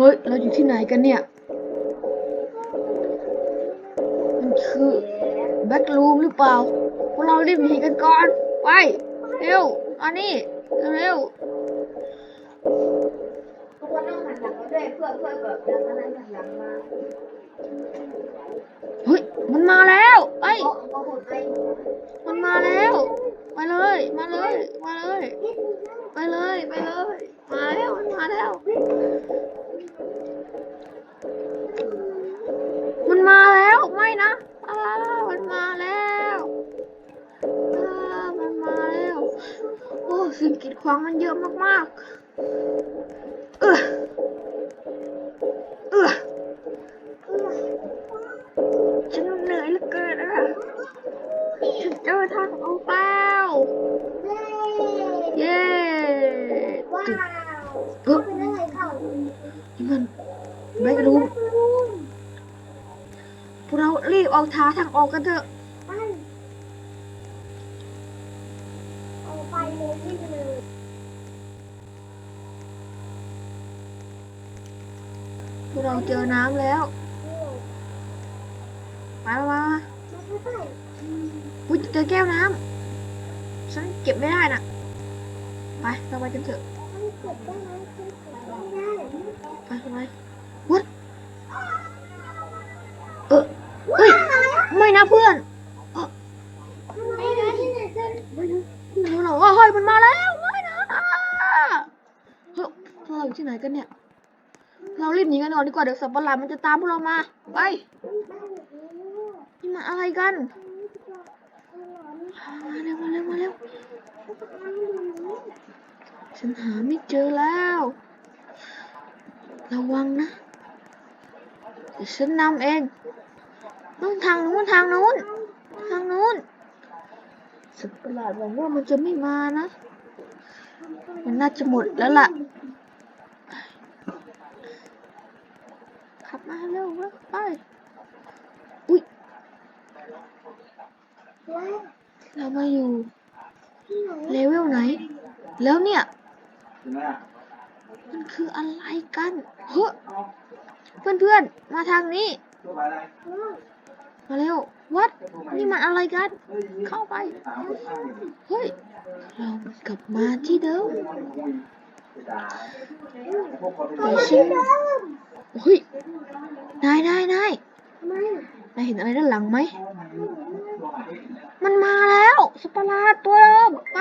เฮ้ย เราอยู่ที่ไหนกันเนี่ย มันคือแบ็กรูมหรือเปล่า พวกเรารีบหนีกันก่อน ไป เร็วมานี่เร็วทุกคนต้องหันหลังด้วยเพื่อเพื่อแบบดังนั้นหันหลังมา เฮ้ย มันมาแล้วไอ้ยเพราะเพราะคนไอ้มันมาแล้วไปเลย มาเลย มาเลย ไปเลย ไปเลย มาแล้วมันมาแล้วมันมาแล้วไม่นะอ้ามันมาแล้วมันมาแล้วโอ้สิ่งกีดขวางมันเยอะมากๆ เออเออฉันเหนื่อยเหลือเกินอะฉันเจอทางออกแล้ว เย้ว้าว เฮ้ยเป็นอะไรเขานี่มันแบ็กรูมพวกเรารีบออกทางทางออกกันเถอะ ไปเอาไปเลยเลยพวกเราเจอน้ำแล้วมามามาไม่ใช่อุ้ยเจอแก้วน้ำฉันเก็บไม่ได้น่ะ ไป เราไปกันเถอะ ได้ไหมมันเกิดไม่ได้ไปไปไปวัดเออเฮ้ย ไม่นะเพื่อนไม่รู้หรอกว่าเฮ้ยมันมาแล้วไม่นะเฮ้ยเราอยู่ที่ไหนกันเนี่ย เรารีบหนีกันก่อนดีกว่าเดี๋ยวสัตว์ปะหลาดมันจะตามพวกเรามา ไปนี่มันอะไรกันมาเร็วมาเร็วมาเร็ว ฉันหาไม่เจอแล้ว ระวังนะเดี๋ยวฉันนำเองนู่นทางนู้นทางนู้น ทางนู้นสัตว์ประหลาดหวังว่ามันจะไม่มานะ มันน่าจะหมดแล้วล่ะขับมาเร็วเร็วไป อุ้ยเรามาอยู่เลเวลไหน แล้วเนี่ย มันคืออะไรกันเฮ้ยเพื่อนเพื่อนๆมาทางนี้มาเร็ววัดนี่มันอะไรกัน เข้าไป เฮ้ย เรากลับมาที่เดิมเดี๋ยวฉันเฮ้ยนายนายนายนายเห็นอะไรด้านหลังไหม มันมาแล้วสตว์ปาร์ลาดตัวเดิมไป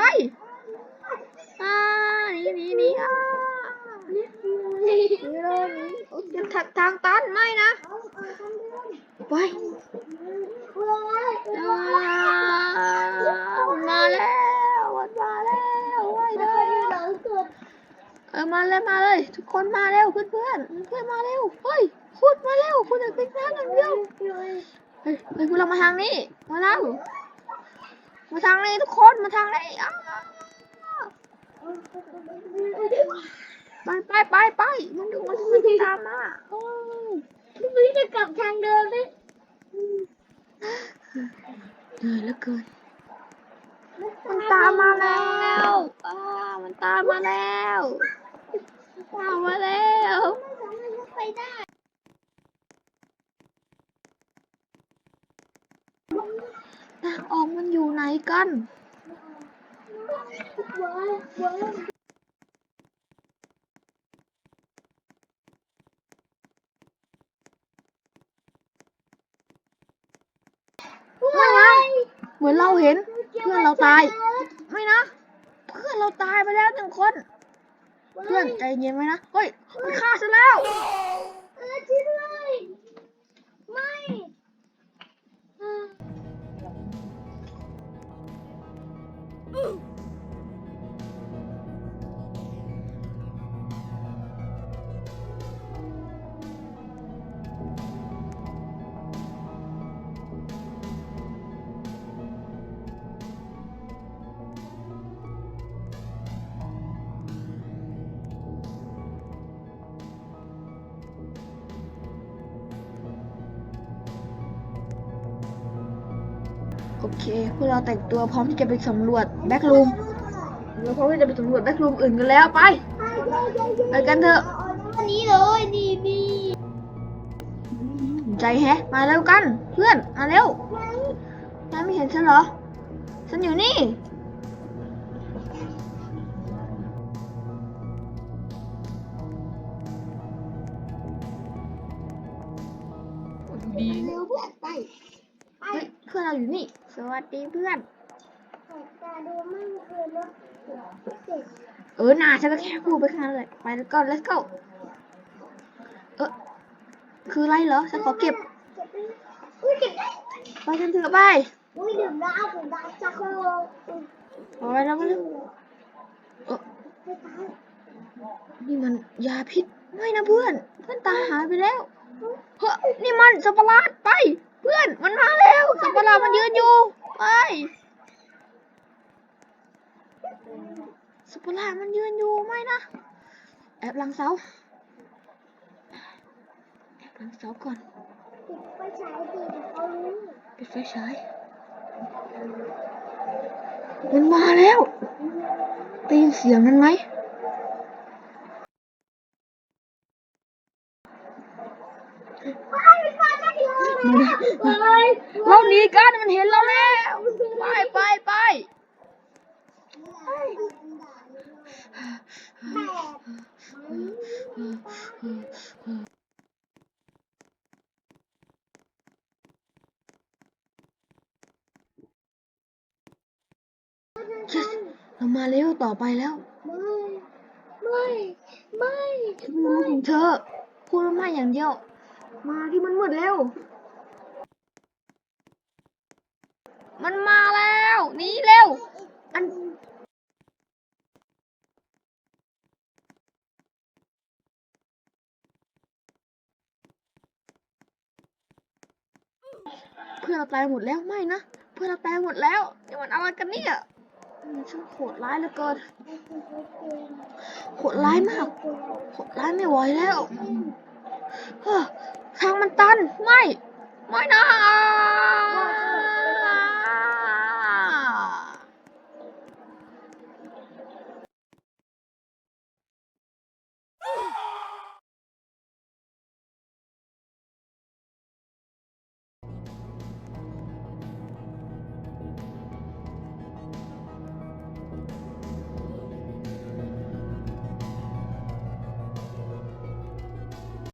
อ่าห นีหนีหนีอ่าหนีหนีเลยนีโอ๊ยทางทางตันไม่นะไปอ่ามันมาแล้วมาแล้วไปเลยเออมาเลยมาเลย ทุกคนมาเร็วเพื่อนเพื่อนเพื่อนมาเร็วเฮ้ยคุณมาเร็วคุณอยากเป็นแฟนกันเร็วเฮ้ยเฮ้ยพวกเรามาทางนี้มาแล้วมาทางนี้ทุกคนมาทางนี้อ้า ไปไปไปไปมันดูมันมันตามมาโอ้ยพี่จะกลับทางเดิมไหมเหนื่อยเหลือเกิน มันตามมาแล้วอ้ามันตามมาแล้วตามมาแล้วไปได้ทางออกมันอยู่ไหนกัน ว้าวว้าวไม่นะเหมือนเราเห็นเพื่อนเราตาย ไม่นะ เพื่อนเราตายไปแล้วหนึ่งคน เพื่อนใจเย็นไว้นะ เฮ้ยมันฆ่าฉันแล้ว เออช่วยด้วย โอเค พวกเราแต่งตัวพร้อมที่จะไปสำรวจแบ็กรูมเราพร้อมที่จะไปสำรวจแบ็กรูมอื่นกันแล้วไป ไปกันเถอะเอานี้เลยนี่นี่ใจแฮะ มาเร็วกัน เพื่อน มาเร็วไม่นายไม่เห็นฉันเหรอ ฉันอยู่นี่ดีเร็วเพื่อนไปไปเฮ้ยเพื่อนเราอยู่นี่ สวัสดีเพื่อนตาดูมั่งคือรถเสร็จเออนาฉันก็แค่พูดไปแค่นั้นเลยไปแล้วก็ let's go เออคืออะไรเหรอฉันขอเก็บเก็บไปอุ้ยเก็บได้ไปกันเถอะไปอุ้ยดื่มน้ำดื่มน้ำจักรโลไปแล้วไปแล้วเออไม่ตายนี่มันยาพิษไม่นะเพื่อน เพื่อนตายหายไปแล้วเฮ้ยนี่มันสัตว์ประหลาดไป เพื่อนมันมาแล้วสัตว์ประหลาดมันยืนอยู่ ไปสั ตว์ประหลาดมันยืนอยู่ไม่นะ แอบหลังเสา แอบหลังเสาก่อน ปิดไฟฉายดีเขารู้ปิดไฟฉายมันมาแล้วได้ยินเสียงนั้นไหมว้ายมันมาได้เลยเราหนีกันมันเห็นเราแล้ว ไปไปไป yes เรามาเร็วต่อไปแล้ว ไม่ ไม่ฉันไม่รู้ถึงเธอ พูดว่าไม่อย่างเดียว มาที่มันมืดเร็ว มันมาแล้วหนีเร็ว อัน พื่อนเราตายหมดแล้วไม่นะเพื่อนเราตายหมดแล้วนี่มันอะไรกันเนี่ยช่างโหดร้ายเหลือเกินโหดร้ายมากโหดร้ายไม่ไหวแล้วเฮอทางมันตันไม่ไม่นะ